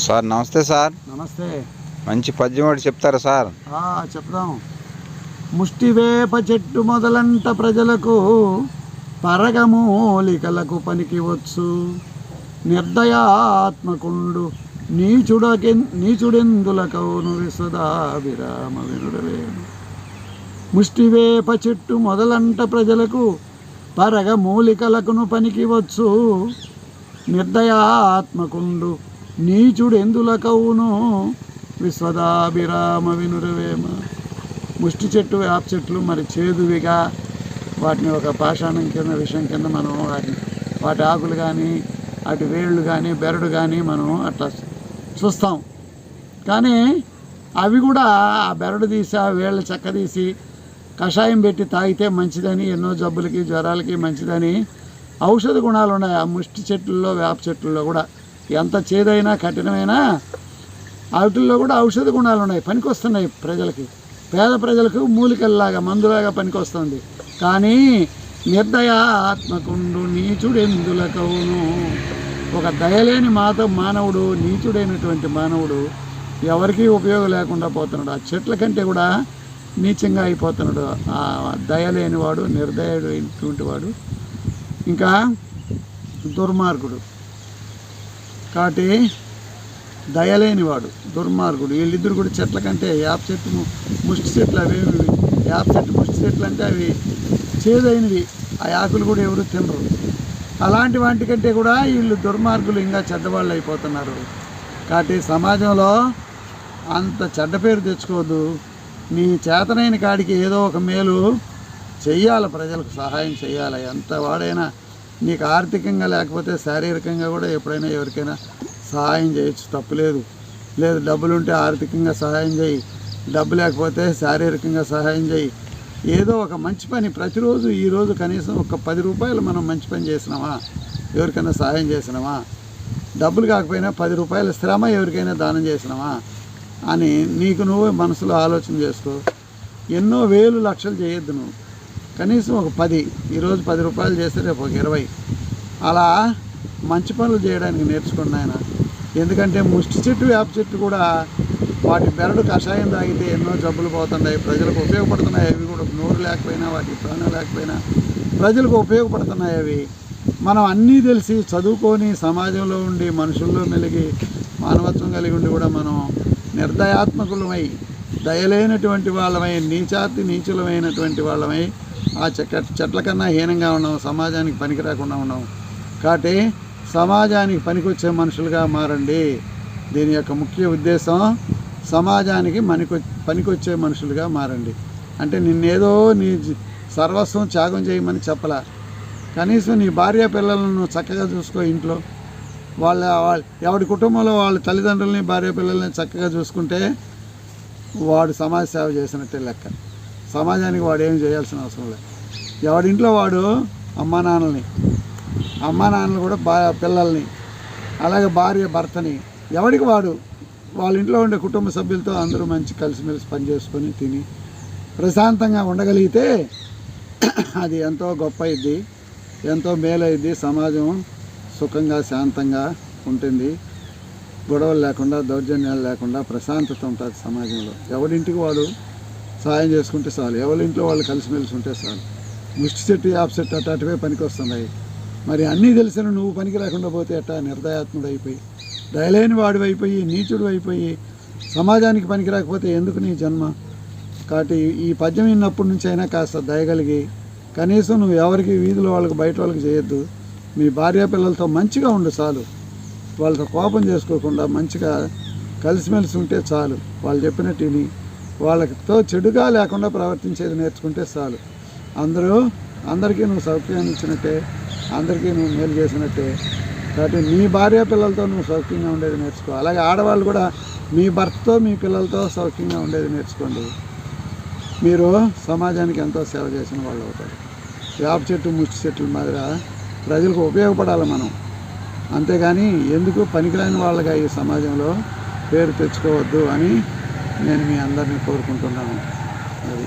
Sir నమస్తే sir. నమస్తే. మంచి పద్యం ఒకటి చెప్తారా సార్? చెప్దాం. ముష్టి వేప చెట్టు మొదలంట ప్రజలకు పరగమూలికలకు పనికి వచ్చు నిర్దయాత్మకుండు నీచుడకె నీచుడెందులకౌను విశ్వదాభిరామ వినుడవేను ముష్టి వేప చెట్టు మొదలంట ప్రజలకు పరగమూలికలకును పనికి వచ్చు నిర్దయాత్మకుండు నీచుడెందులకవును విశ్వదాభిరామ వినురవేమ ముష్టి చెట్టు వేప చెట్లు మరి చేదువిగా వాటిని ఒక పాషాణం కింద విషయం కింద మనం వాటిని వాటి ఆకులు కానీ అటు వేళ్ళు కానీ బెరడు కానీ మనం అట్లా చూస్తాం. కానీ అవి కూడా ఆ బెరడు తీసి ఆ వేళ్ళు చెక్క తీసి కషాయం పెట్టి తాగితే మంచిదని ఎన్నో జబ్బులకి జ్వరాలకి మంచిదని ఔషధ గుణాలు ఉన్నాయి ఆ ముష్టి చెట్లలో వేప చెట్లలో కూడా ఎంత చేదైనా కఠినమైనా వాటిల్లో కూడా ఔషధ గుణాలు ఉన్నాయి. పనికొస్తున్నాయి ప్రజలకి. పేద ప్రజలకు మూలికల్లాగా మందులాగా పనికొస్తుంది. కానీ నిర్దయ ఆత్మకుండు నీచుడెందులకవును. ఒక దయలేని మాత మానవుడు నీచుడైనటువంటి మానవుడు ఎవరికీ ఉపయోగం లేకుండా పోతున్నాడు. ఆ చెట్ల కంటే కూడా నీచంగా అయిపోతున్నాడు. ఆ దయలేనివాడు అయినటువంటి వాడు. ఇంకా దుర్మార్గుడు. కాబట్టి దయలేనివాడు దుర్మార్గుడు. వీళ్ళిద్దరు కూడా చెట్ల కంటే యాప్ చెట్టు ముష్టి చెట్లు అవి ఇవి. యాప చెట్టు ముష్టి చెట్లు అంటే అవి చేదైనవి. ఆ ఆకులు కూడా ఎవరు తినరు. అలాంటి వాటికంటే కూడా వీళ్ళు దుర్మార్గులు ఇంకా చెడ్డవాళ్ళు అయిపోతున్నారు. కాబట్టి సమాజంలో అంత చెడ్డ పేరు తెచ్చుకోవద్దు. నీ చేతనైన కాడికి ఏదో ఒక మేలు చెయ్యాలి ప్రజలకు సహాయం చేయాలి ఎంత వాడైనా నీకు ఆర్థికంగా లేకపోతే శారీరకంగా కూడా ఎప్పుడైనా ఎవరికైనా సహాయం చేయొచ్చు తప్పులేదు లేదు. డబ్బులుంటే ఆర్థికంగా సహాయం చేయి. డబ్బు లేకపోతే శారీరకంగా సహాయం చేయి. ఏదో ఒక మంచి పని ప్రతిరోజు ఈరోజు కనీసం ఒక పది రూపాయలు మనం మంచి పని చేసినామా? ఎవరికైనా సహాయం చేసినామా? డబ్బులు కాకపోయినా పది రూపాయల శ్రమ ఎవరికైనా దానం చేసినామా? అని నీకు నువ్వు మనసులో ఆలోచన చేసుకో. ఎన్నో వేలు లక్షలు చేయొద్దు నువ్వు. కనీసం ఒక పది ఈరోజు పది రూపాయలు చేస్తే రేపు ఒక ఇరవై. అలా మంచి పనులు చేయడానికి నేర్చుకోండి ఆయన. ఎందుకంటే ముష్టి చెట్టు వేప చెట్టు కూడా వాటి బెరడు కషాయం తాగితే ఎన్నో జబ్బులు పోతున్నాయి. ప్రజలకు ఉపయోగపడుతున్నాయి అవి కూడా. నోరు లేకపోయినా వాటి ప్రాణం లేకపోయినా ప్రజలకు ఉపయోగపడుతున్నాయి అవి. మనం అన్నీ తెలిసి చదువుకొని సమాజంలో ఉండి మనుషుల్లో మెలిగి మానవత్వం కలిగి ఉండి కూడా మనం నిర్దయాత్మకులమై దయలేనటువంటి వాళ్ళమై నీచాతి నీచులమైనటువంటి వాళ్ళమై ఆ చెక్క చెట్ల కన్నా హీనంగా ఉన్నాం సమాజానికి పనికి రాకుండా ఉన్నాం. కాబట్టి సమాజానికి పనికొచ్చే మనుషులుగా మారండి. దీని యొక్క ముఖ్య ఉద్దేశం సమాజానికి మనకు పనికొచ్చే మనుషులుగా మారండి. అంటే నిన్నేదో నీ సర్వస్వం త్యాగం చేయమని చెప్పలా. కనీసం నీ భార్య పిల్లలను చక్కగా చూసుకో ఇంట్లో. వాళ్ళ వాళ్ళ ఎవడి కుటుంబంలో వాళ్ళ తల్లిదండ్రులని భార్య పిల్లల్ని చక్కగా చూసుకుంటే వాడు సమాజ సేవ చేసినట్టే లెక్క. సమాజానికి వాడు ఏం చేయాల్సిన అవసరం లేదు. ఎవడింట్లో వాడు అమ్మా నాన్నల్ని అమ్మా నాన్నలు కూడా బా పిల్లల్ని అలాగే భార్య భర్తని ఎవడికి వాడు? వాళ్ళ ఇంట్లో ఉండే కుటుంబ సభ్యులతో అందరూ మంచి కలిసిమెలిసి పని చేసుకొని తిని ప్రశాంతంగా ఉండగలిగితే అది ఎంతో గొప్ప అయింది ఎంతో మేలైద్ది సమాజం సుఖంగా శాంతంగా ఉంటుంది. గొడవలు లేకుండా దౌర్జన్యాలు లేకుండా ప్రశాంతత ఉంటుంది సమాజంలో. ఎవడింటికి వాడు? సహాయం చేసుకుంటే చాలు. ఎవరి ఇంట్లో వాళ్ళు కలిసిమెలిసి ఉంటే చాలు. ముష్టి చెట్టు యాప్ సెట్ అట్ట అటువే పనికి వస్తున్నాయి మరి అన్నీ తెలిసిన నువ్వు పనికి రాకుండా పోతే అట్టా నిర్దయాత్ముడు అయిపోయి దయలేని వాడు అయిపోయి నీచుడు అయిపోయి సమాజానికి పనికి రాకపోతే ఎందుకు నీ జన్మ? కాబట్టి ఈ పద్యం విన్నప్పటి నుంచి అయినా కాస్త దయగలిగి కనీసం నువ్వు ఎవరికి వీధిలో వాళ్ళకి బయట వాళ్ళకి చేయొద్దు. మీ భార్య పిల్లలతో మంచిగా ఉండు చాలు. వాళ్ళతో కోపం చేసుకోకుండా మంచిగా కలిసిమెలిసి ఉంటే చాలు. వాళ్ళు చెప్పినట్టు వాళ్ళతో చెడుగా లేకుండా ప్రవర్తించేది నేర్చుకుంటే చాలు. అందరూ అందరికీ నువ్వు సౌఖ్యాన్ని ఇచ్చినట్టే అందరికీ నువ్వు మేలు చేసినట్టే. కాబట్టి మీ భార్య పిల్లలతో నువ్వు సౌఖ్యంగా ఉండేది నేర్చుకో. అలాగే ఆడవాళ్ళు కూడా మీ భర్తతో మీ పిల్లలతో సౌఖ్యంగా ఉండేది నేర్చుకోండి. మీరు సమాజానికి ఎంతో సేవ చేసిన వాళ్ళు అవుతారు. వేప చెట్టు ముచ్చి చెట్ల మాదిర ప్రజలకు ఉపయోగపడాలి మనం. అంతేగాని ఎందుకు పనికిరాని వాళ్ళగా ఈ సమాజంలో పేరు తెచ్చుకోవద్దు అని నేను మీ అందరినీ కోరుకుంటున్నాను. అది.